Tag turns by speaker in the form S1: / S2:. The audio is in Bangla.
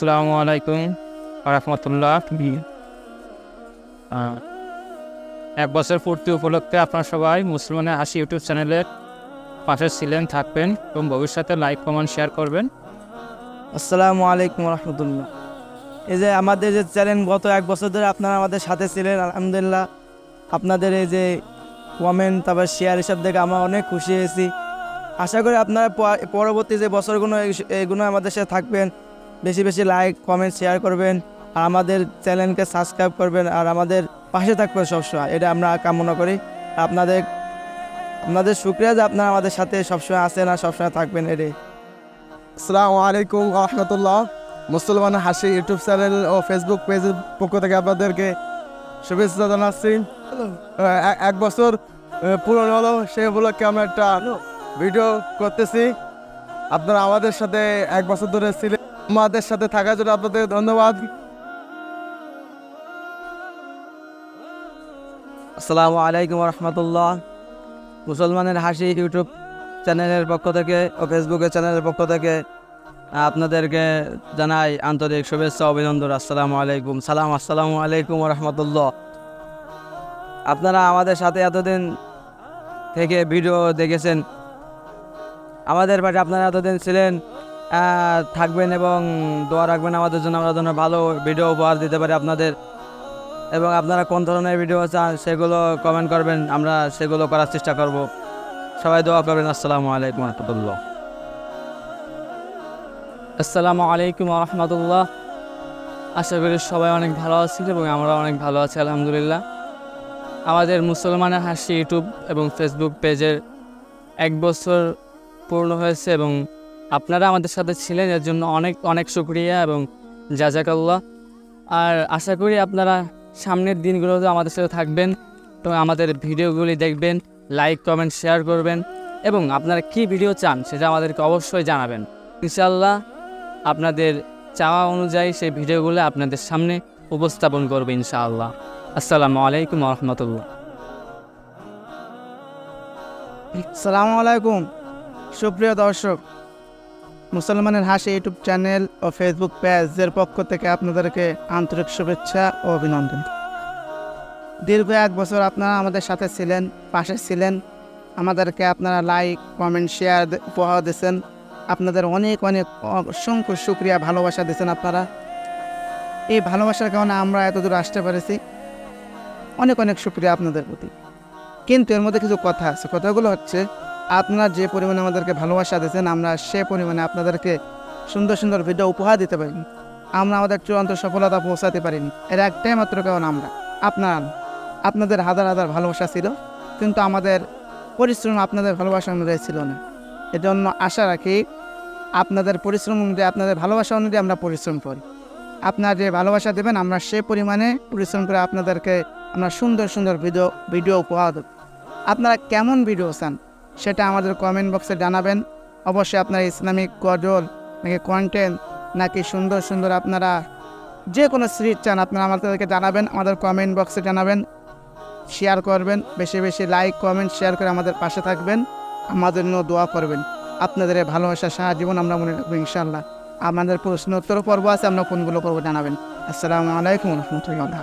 S1: আসসালামু আলাইকুম রহমতুল্লাহ। এক বছর পূর্তি উপলক্ষে আপনারা সবাই মুসলমানের হাসি ইউটিউব চ্যানেলের পাশে ছিলেন থাকবেন এবং ভবিষ্যতে লাইক কমেন্ট শেয়ার করবেন।
S2: আসসালামু আলাইকুম রহমতুল্লাহ। এই যে আমাদের যে চ্যানেল গত এক বছর ধরে আপনারা আমাদের সাথে ছিলেন আলহামদুলিল্লাহ। আপনাদের এই যে কমেন্ট তারপর শেয়ার এসব দেখে আমরা অনেক খুশি হয়েছি। আশা করি আপনারা পরবর্তী যে বছরগুলো এগুলো আমাদের সাথে থাকবেন। বেশি বেশি লাইক কমেন্ট শেয়ার করবেন। আর আমাদের চ্যানেলকে সাবস্ক্রাইব করবেন। আর আমাদের পাশে থাকবেন সবসময়। এটা আমরা কামনা করি। আপনাদের আপনাদের শুক্রিয়া যে আপনারা আমাদের সাথে সবসময় আছেন আর সবসময় থাকবেন এটাই
S3: আসসালামু আলাইকুম রহমতুল্লাহ। মুসলমান হাসি ইউটিউব চ্যানেল ও ফেসবুক পেজের পক্ষ থেকে আপনাদেরকে শুভেচ্ছা জানাচ্ছি। এক বছর পূরণ হলো সেই উপলক্ষে আমরা একটা ভিডিও করতেছি। আপনারা আমাদের সাথে এক বছর ধরে ছিলেন। আমাদের সাথে থাকার জন্য আপনাদের ধন্যবাদ।
S2: আসসালামু আলাইকুম রহমতুল্লাহ। মুসলমানের হাসি ইউটিউব চ্যানেলের পক্ষ থেকে ও ফেসবুকের চ্যানেলের পক্ষ থেকে আপনাদেরকে জানাই আন্তরিক শুভেচ্ছা, অভিনন্দন। আসসালামু আলাইকুম। সালাম, আসসালামু আলাইকুম রহমতুল্লাহ। আপনারা আমাদের সাথে এতদিন থেকে ভিডিও দেখেছেন। আমাদের পাশে আপনারা এতদিন ছিলেন। থাকবেন এবং দোয়া রাখবেন আমাদের জন্য। আমরা যেন ভালো ভিডিও উপহার দিতে পারি আপনাদের। এবং আপনারা কোন ধরনের ভিডিও চান সেগুলো কমেন্ট করবেন। আমরা সেগুলো করার চেষ্টা করব। সবাই দোয়া করবেন। আসসালামু আলাইকুম রহমতুল্লাহ।
S1: আসসালামু আলাইকুম রহমতুল্লাহ। আশা করি সবাই অনেক ভালো আছি এবং আমরা অনেক ভালো আছি, আলহামদুলিল্লাহ। আমাদের মুসলমানের হাসি ইউটিউব এবং ফেসবুক পেজের এক বছর পূর্ণ হয়েছে এবং আপনারা আমাদের সাথে ছিলেন, এর জন্য অনেক অনেক শুক্রিয়া এবং জাজাকাল্লাহ। আর আশা করি আপনারা সামনের দিনগুলোতে আমাদের সাথে থাকবেন এবং আমাদের ভিডিওগুলি দেখবেন, লাইক, কমেন্ট, শেয়ার করবেন এবং আপনারা কী ভিডিও চান সেটা আমাদেরকে অবশ্যই জানাবেন। ইনশাল্লাহ আপনাদের চাওয়া অনুযায়ী সেই ভিডিওগুলো আপনাদের সামনে উপস্থাপন করবে ইনশাআল্লাহ। আসসালামু আলাইকুম রহমতুল্লাহ
S2: সালামু আলাইকুম। সুপ্রিয় দর্শক মুসলমানের হাসি ইউটিউব চ্যানেল ও ফেসবুক পেজের পক্ষ থেকে আপনাদেরকে আন্তরিক শুভেচ্ছা ও অভিনন্দন। দীর্ঘ এক বছর আপনারা আমাদের সাথে ছিলেন, পাশে ছিলেন। আমাদেরকে আপনারা লাইক কমেন্ট শেয়ার উপহার দিয়েছেন। আপনাদের অনেক অনেক অসংখ্য শুক্রিয়া, ভালোবাসা দিয়েছেন আপনারা। এই ভালোবাসার কারণে আমরা এতদূর আসতে পেরেছি। অনেক অনেক শুক্রিয়া আপনাদের প্রতি। কিন্তু এর মধ্যে কিছু কথা আছে। কথাগুলো হচ্ছে আপনারা যে পরিমাণে আমাদেরকে ভালোবাসা দিয়েছেন, আমরা সে পরিমাণে আপনাদেরকে সুন্দর সুন্দর ভিডিও উপহার দিতে পারিনি আমরা আমাদের চূড়ান্ত সফলতা পৌঁছাতে পারিনি। এর একটাই মাত্র কারণ আমরা। আপনার, আপনাদের হাজার হাজার ভালোবাসা ছিল, কিন্তু আমাদের পরিশ্রম আপনাদের ভালোবাসা অনুযায়ী ছিল না। এজন্য আশা রাখি আপনাদের পরিশ্রম অনুযায়ী, আপনাদের ভালোবাসা অনুযায়ী আমরা পরিশ্রম করি। আপনার যে ভালোবাসা দেবেন, আমরা সে পরিমাণে পরিশ্রম করে আপনাদেরকে আমরা সুন্দর সুন্দর ভিডিও ভিডিও উপহার দেব। আপনারা কেমন ভিডিও চান? সেটা আমাদের কমেন্ট বক্সে জানাবেন। অবশ্যই আপনার ইসলামিক গজল, নাকি কন্টেন্ট নাকি সুন্দর সুন্দর আপনারা যে কোনো সিরিজ চান, আপনারা আমাদেরকে জানাবেন, আমাদের কমেন্ট বক্সে জানাবেন শেয়ার করবেন, বেশি বেশি লাইক কমেন্ট শেয়ার করে আমাদের পাশে থাকবেন, আমাদের জন্য দোয়া করবেন। আপনাদের ভালোবাসা, সারা জীবন আমরা মনে রাখব ইনশাল্লাহ আমাদের প্রশ্ন উত্তর পর্ব আছে, আমরা কোনগুলো করব জানাবেন। আসসালামু আলাইকুম রহমতুল্লাহ